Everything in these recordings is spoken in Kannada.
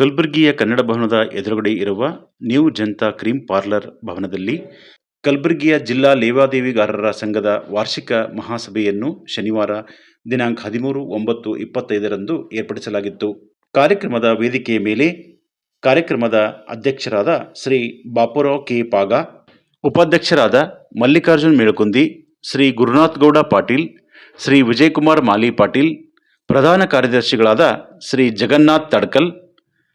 ಕಲಬುರಗಿಯ ಕನ್ನಡ ಭವನದ ಎದುರುಗಡೆ ಇರುವ ನ್ಯೂ ಜನತಾ ಕ್ರೀಮ್ ಪಾರ್ಲರ್ ಭವನದಲ್ಲಿ ಕಲಬುರಗಿಯ ಜಿಲ್ಲಾ ಲೇವಾದೇವಿಗಾರರ ಸಂಘದ ವಾರ್ಷಿಕ ಮಹಾಸಭೆಯನ್ನು ಶನಿವಾರ ದಿನಾಂಕ ಹದಿಮೂರು ಒಂಬತ್ತು ಇಪ್ಪತ್ತೈದರಂದು ಏರ್ಪಡಿಸಲಾಗಿತ್ತು. ಕಾರ್ಯಕ್ರಮದ ವೇದಿಕೆಯ ಮೇಲೆ ಕಾರ್ಯಕ್ರಮದ ಅಧ್ಯಕ್ಷರಾದ ಶ್ರೀ ಬಾಪುರಾವ್ ಕೆ ಪಾಗ, ಉಪಾಧ್ಯಕ್ಷರಾದ ಮಲ್ಲಿಕಾರ್ಜುನ್ ಮೇಳಕುಂದಿ ಶ್ರೀ ಗುರುನಾಥ್ ಗೌಡ ಪಾಟೀಲ್, ಶ್ರೀ ವಿಜಯಕುಮಾರ್ ಮಾಲಿ ಪಾಟೀಲ್, ಪ್ರಧಾನ ಕಾರ್ಯದರ್ಶಿಗಳಾದ ಶ್ರೀ ಜಗನ್ನಾಥ್ ತಡ್ಕಲ್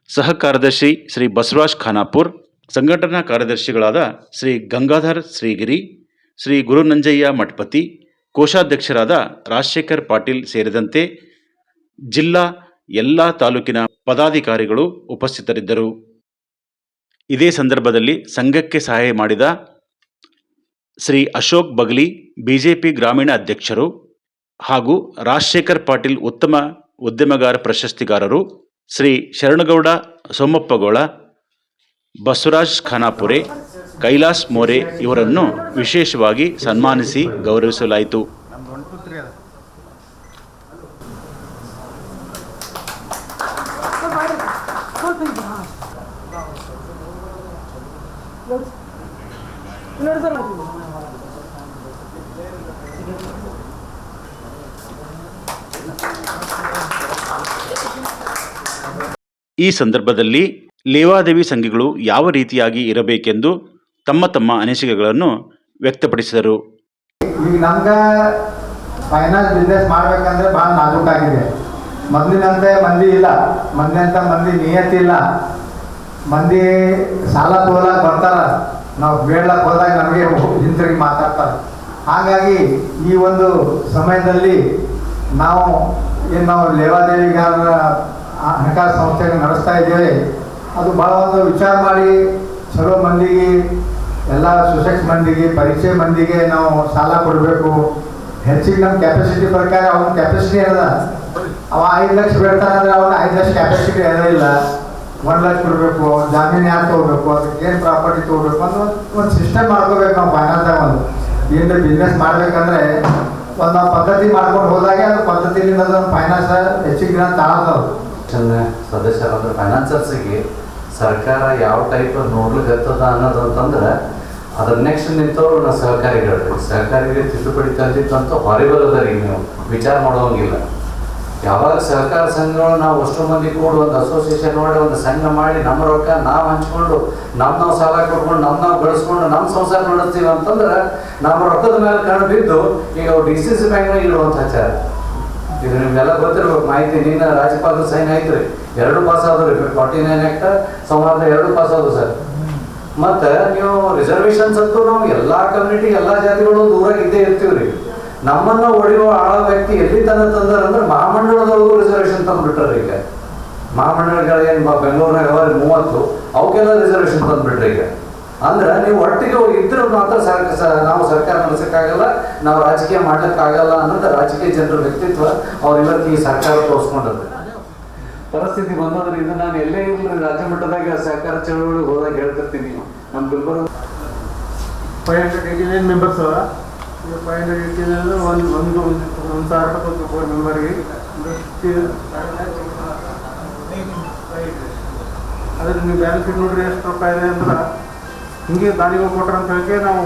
ಸಹ ಕಾರ್ಯದರ್ಶಿ ಶ್ರೀ ಬಸವರಾಜ್ ಖಾನಾಪುರ್, ಸಂಘಟನಾ ಕಾರ್ಯದರ್ಶಿಗಳಾದ ಶ್ರೀ ಗಂಗಾಧರ್ ಶ್ರೀಗಿರಿ, ಶ್ರೀ ಗುರುನಂಜಯ್ಯ ಮಠಪತಿ, ಕೋಶಾಧ್ಯಕ್ಷರಾದ ರಾಜಶೇಖರ್ ಪಾಟೀಲ್ ಸೇರಿದಂತೆ ಜಿಲ್ಲಾ ಎಲ್ಲ ತಾಲೂಕಿನ ಪದಾಧಿಕಾರಿಗಳು ಉಪಸ್ಥಿತರಿದ್ದರು. ಇದೇ ಸಂದರ್ಭದಲ್ಲಿ ಸಂಘಕ್ಕೆ ಸಹಾಯ ಮಾಡಿದ ಶ್ರೀ ಅಶೋಕ್ ಬಗ್ಲಿ, ಬಿಜೆಪಿ ಗ್ರಾಮೀಣ ಅಧ್ಯಕ್ಷರು ಹಾಗೂ ರಾಜಶೇಖರ್ ಪಾಟೀಲ್ ಉತ್ತಮ ಉದ್ಯಮಗಾರ ಪ್ರಶಸ್ತಿಗಾರರು ಶ್ರೀ ಶರಣಗೌಡ ಸೋಮಪ್ಪಗೌಡ ಬಸವರಾಜ್ ಖಾನಾಪುರೆ ಕೈಲಾಸ್ ಮೋರೆ ಇವರನ್ನು ವಿಶೇಷವಾಗಿ ಸನ್ಮಾನಿಸಿ ಗೌರವಿಸಲಾಯಿತು ನಮ್ದು ಒನ್ ಟು ತ್ರೀ ಅದ ಸ್ವಲ್ಪ ಇದೆ ಹಾಂ ನೋಡಿ ನೋಡಿ ಸರ್ ಈ ಸಂದರ್ಭದಲ್ಲಿ ಲೇವಾದೇವಿ ಸಂಘಗಳು ಯಾವ ರೀತಿಯಾಗಿ ಇರಬೇಕೆಂದು ತಮ್ಮ ತಮ್ಮ ಅನಿಸಿಕೆಗಳನ್ನು ವ್ಯಕ್ತಪಡಿಸಿದರು. ಈಗ ನಮ್ಗೆ ಫೈನಾನ್ಸ್ ಬಿಸ್ನೆಸ್ ಮಾಡ್ಬೇಕಂದ್ರೆ ಭಾಳ ನಾಜೂಕಾಗಿದೆ ಮೊದಲಿನಂತೆ ಮಂದಿ ಇಲ್ಲ. ಮೊದಲಿನಂತ ಮಂದಿ ನಿಯತಿ ಇಲ್ಲ. ಮಂದಿ ಸಾಲ ತೋಲಾಕ್ ಬರ್ತಾರ. ನಾವು ಬೇಡ್ಲಕ್ಕೆ ಹೋದಾಗ ನಮಗೆ ಹಿಂತಿರುಗಿ ಮಾತಾಡ್ತಾರೆ. ಹಾಗಾಗಿ ಈ ಒಂದು ಸಮಯದಲ್ಲಿ ನಾವು ಏನು ನಾವು ಲೇವಾದೇವಿಗಾರರ ಆ- ಹಣಕಾಸು ಸಂಸ್ಥೆಯನ್ನು ನಡೆಸ್ತಾ ಇದ್ದೇವೆ. ಅದು ಭಾಳ ಒಂದು ವಿಚಾರ ಮಾಡಿ ಚಲೋ ಮಂದಿಗೆ, ಎಲ್ಲ ಸುಸೆಕ್ಸ್ ಮಂದಿಗೆ, ಪರೀಕ್ಷೆ ಮಂದಿಗೆ ನಾವು ಸಾಲ ಕೊಡಬೇಕು. ಹೆಚ್ಚಿಗೆ ನಮ್ಮ ಕೆಪಾಸಿಟಿ ಪ್ರಕಾರ ಅವನ ಕೆಪಾಸಿಟಿ ಅದ. ಅವ ಐದು ಲಕ್ಷ ಬೇಡ್ತಾನಂದ್ರೆ ಅವನ ಐದು ಲಕ್ಷ ಕೆಪಾಸಿಟಿ ಅದೇ ಇಲ್ಲ. ಒಂದು ಲಕ್ಷ ಕೊಡಬೇಕು ಜಾಮೀನು ಯಾರು ತೊಗೋಬೇಕು, ಅದಕ್ಕೆ ಏನು ಪ್ರಾಪರ್ಟಿ ತೊಗೋಬೇಕು ಅಂತ ಒಂದು ಸಿಸ್ಟಮ್ ಮಾಡ್ಕೋಬೇಕು ನಾವು ಫೈನಾನ್ಸ್ದಾಗ ಒಂದು. ಏನು ಬಿಸ್ನೆಸ್ ಮಾಡಬೇಕಂದ್ರೆ ಒಂದು ಪದ್ಧತಿ ಮಾಡ್ಕೊಂಡು ಹೋದಾಗೆ ಅದು ಪದ್ಧತಿಯಿಂದ ಅದೊಂದು ಫೈನಾನ್ಸ್ ಹೆಚ್ಚಿಗೆ ದಿನ ತಾಳ್ತದೆ ಚೆನ್ನ ಸದಸ್ಯರಾದ ಫೈನಾನ್ಸರ್ಸಿಗೆ ಸರ್ಕಾರ ಯಾವ ಟೈಪ್ ಅನ್ನೋದು ಅಂತಂದ್ರೆ ಅದ್ರ ನೆಕ್ಸ್ಟ್ ನಿಂತವ್ರು ಸಹಕಾರಿಗಳು ಸಹಕಾರಿಗೆ ತಿದ್ದುಪಡಿ ತಂದಿತ್ತಂತ ಹೊರಬಲ್ ಅದ ರೀ ನೀವು. ವಿಚಾರ ಮಾಡೋಂಗಿಲ್ಲ ಯಾವಾಗ ಸಹಕಾರ ಸಂಘಗಳು ನಾವು ಅಷ್ಟು ಮಂದಿ ಕೂಡ ಒಂದು ಅಸೋಸಿಯೇಷನ್ ಮಾಡಿ, ಒಂದು ಸಂಘ ಮಾಡಿ ನಮ್ಮ ರೊಕ್ಕ ನಾವು ಹಂಚ್ಕೊಂಡು ನಮ್ಮ ನಾವು ಸಾಲ ಕೊಟ್ಕೊಂಡು ನಮ್ಮ ನಾವು ಬೆಳೆಸ್ಕೊಂಡು ನಮ್ಮ ಸಂಸಾರ ನಡೆಸ್ತೀವಿ ಅಂತಂದ್ರೆ ನಮ್ಮ ರೊಕ್ಕದ ಮೇಲೆ ಕಂಡು ಬಿದ್ದು ಈಗ ಡಿ ಸಿ ಸಿ ಬ್ಯಾಂಕ್ನಾಗ ಇರುವಂತ ಹಚ್ಚಾರ ಇದು ನಿಮ್ಗೆಲ್ಲ ಗೊತ್ತಿರ್ಬೇಕು ಮಾಹಿತಿ ನೀನು ರಾಜ್ಯಪಾಲರು ಸೈನ್ ಐತ್ರಿ ಎರಡು ಪಾಸ್ ಆದ್ರಿ ಫಾರ್ಟಿ ನೈನ್ ಆಕ್ಟ್ ಸಂವಾದ ಎರಡು ಪಾಸ್ ಆದ್ರು ಸರ್. ಮತ್ತೆ ನೀವು ರಿಸರ್ವೇಶನ್ಸ್ ಅಂತೂ ನಾವು ಎಲ್ಲಾ ಕಮ್ಯುನಿಟಿ ಎಲ್ಲಾ ಜಾತಿಗಳು ದೂರಾಗಿ ಇದ್ದೇ ಇರ್ತೀವ್ರಿ. ನಮ್ಮನ್ನ ಹೊಡೆಯುವ ಆಳ ವ್ಯಕ್ತಿ ಎಲ್ಲಿ ತನ್ನ ತಂದಾರ ಅಂದ್ರೆ ಮಹಾಮಂಡಲದೊಳಗೂ ರಿಸರ್ವೇಶನ್ ತಂದ್ಬಿಟ್ಟಾರ ಈಗ. ಮಹಾಮಂಡಲಗಳು ಏನು ಬೆಂಗಳೂರಿನಾಗ ಮೂವತ್ತು. ಅವಕ್ಕೆಲ್ಲ ರಿಸರ್ವೇಶನ್ ತಂದ್ಬಿಟ್ರಿ ಈಗ. ಅಂದ್ರೆ ನೀವು ಒಟ್ಟಿಗೆ ಇದ್ರೆ ಮಾತ್ರ ನಾವು ಸರ್ಕಾರ ನಡೆಸಕ್ಕಾಗಲ್ಲ ನಾವು ರಾಜಕೀಯ ಮಾಡ್ಲಿಕ್ಕಾಗಲ್ಲ ಅನ್ನೋದು ರಾಜಕೀಯ ಜನರ ವ್ಯಕ್ತಿತ್ವ ಅವ್ರು ಇವತ್ತು ಈ ಸರ್ಕಾರ ತೋರಿಸ್ಕೊಂಡ್ರು ಪರಿಸ್ಥಿತಿ ಬಂದೋದ್ರಿಂದ ನಾನು ಎಲ್ಲೇ ಇರಲಿ ರಾಜ್ಯ ಮಟ್ಟದಾಗ ಸಹಕಾರ ಚಳವಳಿ ಹೋದಾಗ ಹೇಳ್ತಿರ್ತೀನಿ ನಮ್ಮ Gulbarga five hundred eighty nine members ಅದ ಈಗ ಫೈವ್ ಹಂಡ್ರೆಡ್ ಏಯ್ಟಿ ನೈನ್ ಒಂದು ಒಂದು ಒಂದು ಸಾವಿರ ರೂಪಾಯಿ ಫೋರ್ ಮೆಂಬರ್ಗೆ ಅದ್ರ ನೀವು ಬ್ಯಾಲೆನ್ಸ್ ನೋಡ್ರಿ ಎಷ್ಟು ರೂಪಾಯಿ ಇದೆ ಅಂದ್ರೆ ಹಿಂಗೆ ದಾನಿಗಳು ಕೊಟ್ರ ಅಂತ ಹೇಳಿ ನಾವು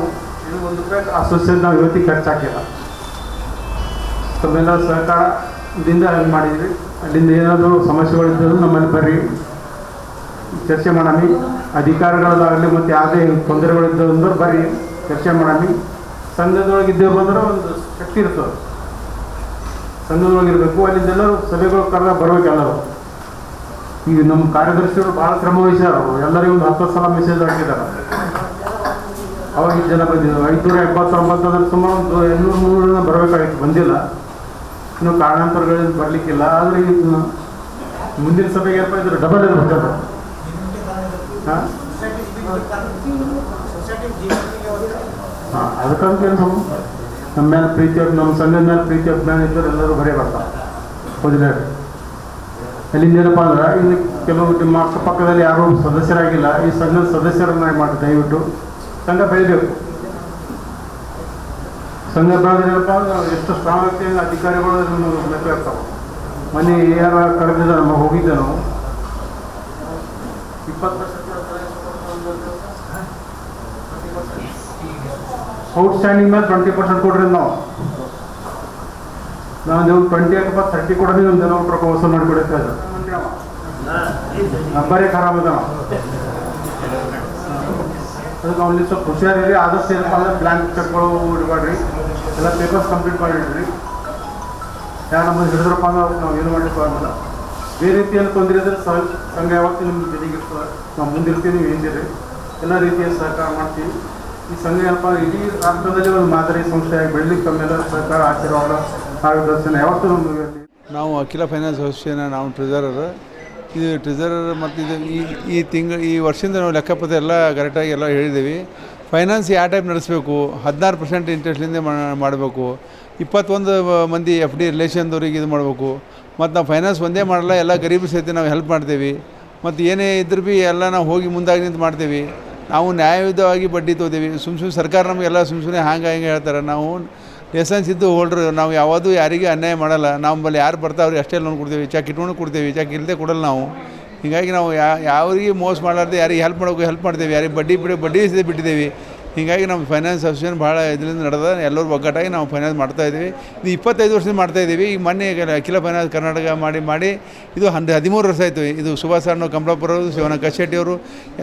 ಇದು ಒಂದು ರೂಪಾಯಿ ಆ ಅಸೋಸಿಯೇಷನ್ ನಾವು ಇವತ್ತಿಗೆ ಖರ್ಚು ಹಾಕಿಲ್ಲ. ತಮ್ಮೆಲ್ಲ ಸಹಕಾರದಿಂದ ಹೆಲ್ಪ್ ಮಾಡಿದ್ವಿ. ಅಲ್ಲಿಂದ ಏನಾದರೂ ಸಮಸ್ಯೆಗಳಿದ್ದರೂ ನಮ್ಮಲ್ಲಿ ಬರ್ರಿ. ಚರ್ಚೆ ಮಾಡಮಿ. ಅಧಿಕಾರಿಗಳದಾಗಲಿ ಮತ್ತು ಯಾವುದೇ ತೊಂದರೆಗಳಿದ್ದವು ಅಂದ್ರೆ ಬರ್ರಿ. ಚರ್ಚೆ ಮಾಡಮಿ. ಸಂಘದೊಳಗೆ ಇದ್ದೇವೆ ಬಂದ್ರೆ ಒಂದು ಶಕ್ತಿ ಇರ್ತದೆ. ಸಂಘದೊಳಗಿರಬೇಕು ಅಲ್ಲಿಂದೆಲ್ಲರೂ ಸಭೆಗಳು ಕರೆದ ಬರ್ಬೇಕೆಲ್ಲರೂ ಈಗ ನಮ್ಮ ಕಾರ್ಯದರ್ಶಿಗಳು ಭಾಳ ಶ್ರಮ ವಹಿಸ್ಯಾರ ಎಲ್ಲರಿಗೂ ಒಂದು ಹತ್ತು ಸಲ ಮೆಸೇಜ್ ಹಾಕಿದ್ದಾರೆ. ಅವಾಗ ಜನ ಬಂದಿದ್ದಾರೆ ಐದುನೂರ ಎಪ್ಪತ್ತೊಂಬತ್ತು ಅಂದ್ರೆ ಸುಮಾರು ಒಂದು ಇನ್ನೂರು ಮುನ್ನೂರು ಜನ ಬರಬೇಕಾಗಿತ್ತು. ಬಂದಿಲ್ಲ. ಇನ್ನು ಕಾರಣಾಂತರಗಳಿಂದ ಬರಲಿಕ್ಕಿಲ್ಲ. ಆದರೆ ಈಗ ಮುಂದಿನ ಸಭೆಗೆ ಏರ್ಪ ಇದ್ರೆ ಡಬಲ್ ಇರ್ಬೇಕು ಹಾಂ? ಹಾಂ, ಅದಕ್ಕಂತ ಏನು ನಮ್ಮ ಮೇಲೆ ಪ್ರೀತಿ ನಮ್ಮ ಸಂಘದ ಮೇಲೆ ಪ್ರೀತಿ ಅಭಿಮಾನ ಇದ್ದರೆ ಎಲ್ಲರೂ ಬರೀ ಬರ್ತಾರೆ ಹೋದ್ರೆ ಅಲ್ಲಿಂದ ಏನಪ್ಪ ಅಂದ್ರೆ ಇನ್ನು ಕೆಲವು ನಿಮ್ಮ ಅಕ್ಕಪಕ್ಕದಲ್ಲಿ ಯಾರೂ ಸದಸ್ಯರಾಗಿಲ್ಲ. ಈ ಸಂಘದ ಸದಸ್ಯರನ್ನಾಗಿ ಮಾಡಿ ದಯವಿಟ್ಟು ಸಂಘ ಬೆಳಿಬೇಕು. ಸಂಘ ಬೆಳೆದಿರಪ್ಪ ಅಂದ್ರೆ ಎಷ್ಟು ಆಗ್ತೀವಿ ಅಧಿಕಾರಿಗಳು ಇರ್ತಾವೆ ಮನೆ ಯಾರ ಕರೆದಿದ್ದ ನಮ್ಮ ಹೋಗಿದ್ದೆ ನಾವು ಔಟ್ಸ್ಟ್ಯಾಂಡಿಂಗ್ ಮೇಲೆ ಟ್ವೆಂಟಿ ಪರ್ಸೆಂಟ್ ಕೊಡ್ರಿ ನಾವು. ನಾವು ನೀವು ಟ್ವೆಂಟಿ ಅಥವಾ ತರ್ಟಿ ಕೊಡೋದು ಒಂದು ಜನ ರೂಪಾಯಿ ವಸೂಲು ಮಾಡಿಬಿಡುತ್ತೆ ಅದು. ನಂಬರೇ ಖರಾಬ್ ಅದ ಅದಕ್ಕೆ ಅವ್ನಲ್ಲಿ ಸ್ವಲ್ಪ ಹುಷಾರಿರಿ ಆದಷ್ಟು ಏನಪ್ಪ ಅಂದ್ರೆ ಬ್ಲ್ಯಾಂಕ್ ಚೆಕ್ಗಳು ಇಡಬೇಡ್ರಿ. ಎಲ್ಲ ಪೇಪರ್ಸ್ ಕಂಪ್ಲೀಟ್ ಮಾಡಿಡ್ರಿ. ಯಾರು ನಮ್ಮನ್ನು ಹಿಡಿದ್ರಪ್ಪ ಅಂದ್ರೆ ಅವ್ರಿಗೆ ನಾವು ಏನು ಮಾಡಲಿಕ್ಕೆ ಆಗಲ್ಲ. ಬೇರೆ ರೀತಿಯಲ್ಲಿ ತೊಂದರೆ ಇದ್ರೆ ಸಹ ಸಂಘ ಯಾವತ್ತೂ ನಿಮ್ಮ ಜೊತೆಗೆ ಇರ್ತದೆ ನಾವು ಮುಂದಿರ್ತೀವಿ, ನೀವು ಹಿಂದಿರಿ. ಎಲ್ಲ ರೀತಿಯ ಸಹಕಾರ ಮಾಡ್ತೀವಿ. ಈ ಸಂಘ ಏನಪ್ಪ ಇಡೀ ರಾಷ್ಟ್ರದಲ್ಲಿ ಒಂದು ಮಾದರಿ ಸಂಸ್ಥೆಯಾಗಿ ಬೆಳಲಿಕ್ಕೆ ತಮ್ಮೆಲ್ಲ ಸರ್ಕಾರ ಆಶೀರ್ವಾದ. ಮಾರ್ಗದರ್ಶನ ಯಾವತ್ತೂ ನಾವು ಅಖಿಲ ಫೈನಾನ್ಸ್ ಅಸೋಸಿಯೇಷನ್ ನಾವು ಟ್ರೆಜರರ್ ಇದು ಟ್ರೆಜರರ್ ಮತ್ತು ಇದು ಈ ಈ ತಿಂಗಳು ಈ ವರ್ಷದಿಂದ ನಾವು ಲೆಕ್ಕಪತ್ರ ಎಲ್ಲ ಕರೆಕ್ಟಾಗಿ ಎಲ್ಲ ಹೇಳಿದ್ದೀವಿ. ಫೈನಾನ್ಸ್ ಯಾವ ಟೈಪ್ ನಡೆಸಬೇಕು? ಹದಿನಾರು ಪರ್ಸೆಂಟ್ ಇಂಟ್ರೆಸ್ಟ್ಲಿಂದ ಮಾಡಬೇಕು. ಇಪ್ಪತ್ತೊಂದು ಮಂದಿ ಎಫ್ ಡಿ ರಿಲೇಷನ್ದವ್ರಿಗೆ ಇದು ಮಾಡಬೇಕು. ಮತ್ತು ನಾವು ಫೈನಾನ್ಸ್ ಒಂದೇ ಮಾಡಲ್ಲ, ಎಲ್ಲ ಗರೀಬ್ ಸಹಿತ ನಾವು ಹೆಲ್ಪ್ ಮಾಡ್ತೀವಿ. ಮತ್ತು ಏನೇ ಇದ್ರೂ ಭೀ ಎಲ್ಲ ನಾವು ಹೋಗಿ ಮುಂದಾಗಿ ನಿಂತು ಮಾಡ್ತೀವಿ. ನಾವು ನ್ಯಾಯಯುತವಾಗಿ ಬಡ್ಡಿ ತೋದೇವಿ ಸುಮ್ಮ ಸುಮ್ಮನೆ ಸರ್ಕಾರ ನಮಗೆಲ್ಲ ಸುಮ್ಮ ಸುಮ್ಮನೆ ಹ್ಯಾಂಗೆ ಹಿಂಗೆ ಹೇಳ್ತಾರೆ. ನಾವು ಲೈಸೆನ್ಸ್ ಇದ್ದು ಹೋಲ್ಡ್ರು, ನಾವು ಯಾವುದು ಯಾರಿಗೆ ಅನ್ಯಾಯ ಮಾಡಲ್ಲ. ನಮ್ಮಲ್ಲಿ ಯಾರು ಬರ್ತಾವ್ರಿ ಅಷ್ಟೇ ಲೋನ್ ಕೊಡ್ತೀವಿ, ಚೆಕ್ ಇಟ್ಕೊಂಡು ಕೊಡ್ತೀವಿ, ಚೆಕ್ ಇಲ್ಲದೆ ಕೊಡಲ್ಲ ನಾವು. ಹೀಗಾಗಿ ನಾವು ಯಾ, ಯಾರಿಗೆ ಮೋಸ ಮಾಡಲಾರ್ದೆ, ಯಾರಿಗೆ ಹೆಲ್ಪ್ ಮಾಡೋಕೆ ಹೆಲ್ಪ್ ಮಾಡ್ತೀವಿ, ಯಾರಿಗೆ ಬಡ್ಡಿ ಬಿಡಿ ಬಡ್ಡಿ ಸಹಿತ ಬಿಟ್ಟಿದ್ದೀವಿ. ಹೀಗಾಗಿ ನಮ್ಮ ಫೈನಾನ್ಸ್ ಅಸೋಸಿಯೇಷನ್ ಭಾಳ ಇದರಿಂದ ನಡೆದ, ಎಲ್ಲರೂ ಒಗ್ಗಟ್ಟಾಗಿ ನಾವು ಫೈನಾನ್ಸ್ ಮಾಡ್ತಾ ಇದ್ದೀವಿ. ಇದು ಇಪ್ಪತ್ತೈದು ವರ್ಷದಿಂದ ಮಾಡ್ತಾ ಇದ್ದೀವಿ. ಈಗ ಮೊನ್ನೆ ಅಖಿಲ ಫೈನಾನ್ಸ್ ಕರ್ನಾಟಕ ಮಾಡಿ ಮಾಡಿ, ಇದು ಹಂಡ್ ಹದಿಮೂರು ವರ್ಷ ಆಯಿತು. ಇದು ಸುಭಾಷ್ ಅಣ್ಣ ಕಂಪ್ಲಾಪುರ ಅವರು ಶಿವನ ಕಶೆಟ್ಟಿಯವರು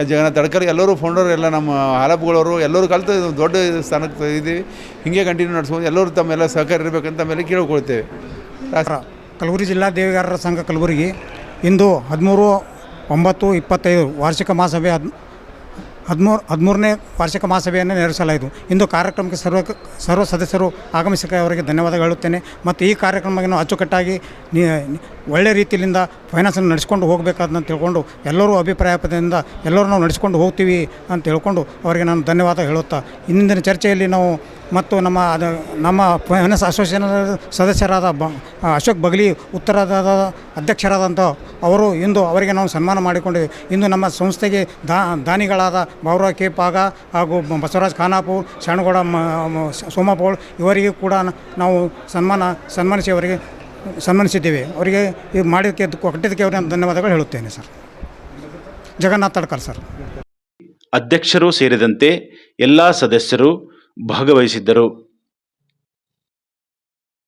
ಜಗನ್ನಾಥ್ ತಡ್ಕರ್, ಎಲ್ಲರೂ ಫೌಂಡರ್ ಎಲ್ಲ ನಮ್ಮ ಹಾಲಪ್ಗಳವರು ಎಲ್ಲರೂ ಕಲಿತು ದೊಡ್ಡ ಸ್ಥಾನಕ್ಕೆ ಇದ್ದೀವಿ ಹೀಗೆ ಕಂಟಿನ್ಯೂ ನಡೆಸ್ಬೋದು. ಎಲ್ಲರೂ ತಮ್ಮೆಲ್ಲ ಸಹಕಾರ ಇರಬೇಕಂತ ಮೇಲೆ ಕೇಳ್ಕೊಳ್ತೇವೆ. ಕಲಬುರಗಿ ಜಿಲ್ಲಾ ದೇವಿಗಾರರ ಸಂಘ ಕಲಬುರಗಿ. ಇಂದು ಹದಿಮೂರು, ಒಂಬತ್ತು, ಇಪ್ಪತ್ತೈದು ವಾರ್ಷಿಕ ಮಹಾಸಭೆ ಹದ್ ಹದಿಮೂರು ಹದಿಮೂರನೇ ವಾರ್ಷಿಕ ಮಹಾಸಭೆಯನ್ನು ನಡೆಸಲಾಯಿತು ಇಂದು ಕಾರ್ಯಕ್ರಮಕ್ಕೆ ಸರ್ವ ಸರ್ವ ಸದಸ್ಯರು ಆಗಮಿಸಿಕ ಅವರಿಗೆ ಧನ್ಯವಾದ ಹೇಳುತ್ತೇನೆ. ಮತ್ತು ಈ ಕಾರ್ಯಕ್ರಮವನ್ನು ಅಚ್ಚುಕಟ್ಟಾಗಿ ಒಳ್ಳೆ ರೀತಿಯಿಂದ ಫೈನಾನ್ಸನ್ನು ನಡೆಸ್ಕೊಂಡು ಹೋಗಬೇಕಾದಂತ ತಿಳ್ಕೊಂಡು ಎಲ್ಲರೂ ಅಭಿಪ್ರಾಯಪದಿಂದ ಎಲ್ಲರೂ ನಾವು ನಡೆಸ್ಕೊಂಡು ಹೋಗ್ತೀವಿ ಅಂತ ಹೇಳ್ಕೊಂಡು ಅವರಿಗೆ ನಾನು ಧನ್ಯವಾದ ಹೇಳುತ್ತಾ. ಇಂದಿನ ಚರ್ಚೆಯಲ್ಲಿ ನಾವು ಮತ್ತು ನಮ್ಮ ಅದು ನಮ್ಮ ಫೈನಾನ್ಸ್ ಅಸೋಸಿಯೇಷನ್ ಸದಸ್ಯರಾದ ಬ ಅಶೋಕ್ ಬಗ್ಲಿ ಉತ್ತರದ ಅಧ್ಯಕ್ಷರಾದಂಥ ಅವರು ಇಂದು ಅವರಿಗೆ ನಾವು ಸನ್ಮಾನ ಮಾಡಿಕೊಂಡಿದ್ದೇವೆ. ಇಂದು ನಮ್ಮ ಸಂಸ್ಥೆಗೆ ದಾ, ದಾನಿಗಳಾದ ಬೌರ ಕೆ. ಪಾಗ ಹಾಗೂ ಬಸವರಾಜ್ ಮ, ಮ- ಸೋಮಾಪೋಳ್ ಇವರಿಗೆ ಕೂಡ ನಾವು ಸನ್ಮಾನ, ಸನ್ಮಾನಿಸಿ ಅವರಿಗೆ, ಸನ್ಮಾನಿಸಿದ್ದೇವೆ. ಅವರಿಗೆ ಇದು ಮಾಡಿದ್ದಕ್ಕೆ, ಕೊಟ್ಟಿದ್ದಕ್ಕೆ ಅವರಿಗೆ ಧನ್ಯವಾದಗಳು ಹೇಳುತ್ತೇನೆ ಸರ್. ಜಗನ್ನಾಥ್ ತಡ್ಕರ್ ಸರ್. ಅಧ್ಯಕ್ಷರು ಸೇರಿದಂತೆ ಎಲ್ಲ ಸದಸ್ಯರು ಭಾಗವಹಿಸಿದ್ದರು.